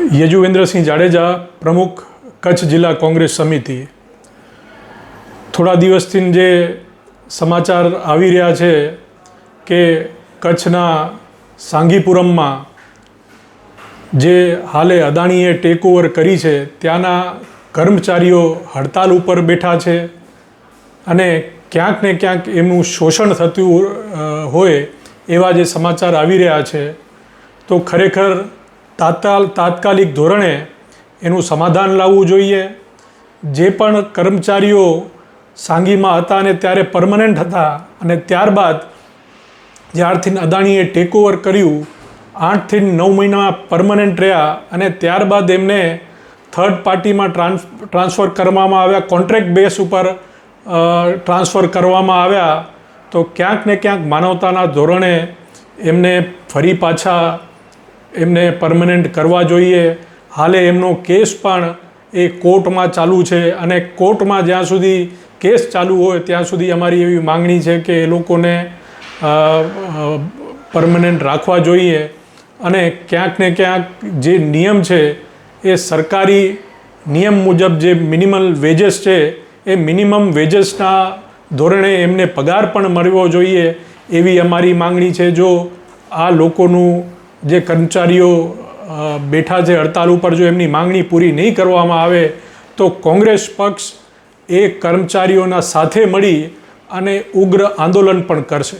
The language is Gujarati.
યજુવેન્દ્રસિંહ જાડેજા પ્રમુખ કચ્છ જિલ્લા કોંગ્રેસ સમિતિ. થોડા દિવસથી જે સમાચાર આવી રહ્યા છે કે કચ્છના સાંગીપુરમમાં જે હાલે અદાણીએ ટેકઓવર કરી છે, ત્યાંના કર્મચારીઓ હડતાલ ઉપર બેઠા છે અને ક્યાંક ને ક્યાંક એમનું શોષણ થતું હોય એવા જે સમાચાર આવી રહ્યા છે, તો ખરેખર તાત્કાલ તાત્કાલિક ધોરણે એનું સમાધાન લાવવું જોઈએ. જે પણ કર્મચારીઓ સાંગીમાં હતા અને ત્યારે પરમનન્ટ હતા અને ત્યારબાદ જ્યારથી અદાણીએ ટેક ઓવર કર્યું, આઠથી નવ મહિનામાં પરમનન્ટ રહ્યા અને ત્યારબાદ એમને થર્ડ પાર્ટીમાં ટ્રાન્સ ટ્રાન્સફર કરવામાં આવ્યા કોન્ટ્રાક્ટ બેસ ઉપર ટ્રાન્સફર કરવામાં આવ્યા. તો ક્યાંક ને ક્યાંક માનવતાના ધોરણે એમને ફરી પાછા એમને પરમનન્ટ કરવા જોઈએ. હાલે એમનો કેસ પણ એ કોર્ટમાં ચાલુ છે અને કોર્ટમાં જ્યાં સુધી કેસ ચાલુ હોય ત્યાં સુધી અમારી એવી માંગણી છે કે એ લોકોને પરમનન્ટ રાખવા જોઈએ. અને ક્યાંક ને ક્યાંક જે નિયમ છે એ સરકારી નિયમ મુજબ જે મિનિમલ વેજસ છે, એ મિનિમમ વેજસના ધોરણે એમને પગાર પણ મળવો જોઈએ એવી અમારી માંગણી છે. જો આ લોકોનું જે કર્મચારીઓ બેઠા છે હડતાલ ઉપર જો એમની માંગણી પૂરી નહીં કરવામાં આવે, તો કોંગ્રેસ પક્ષ એ કર્મચારીઓના સાથે મળી અને ઉગ્ર આંદોલન પણ કરશે.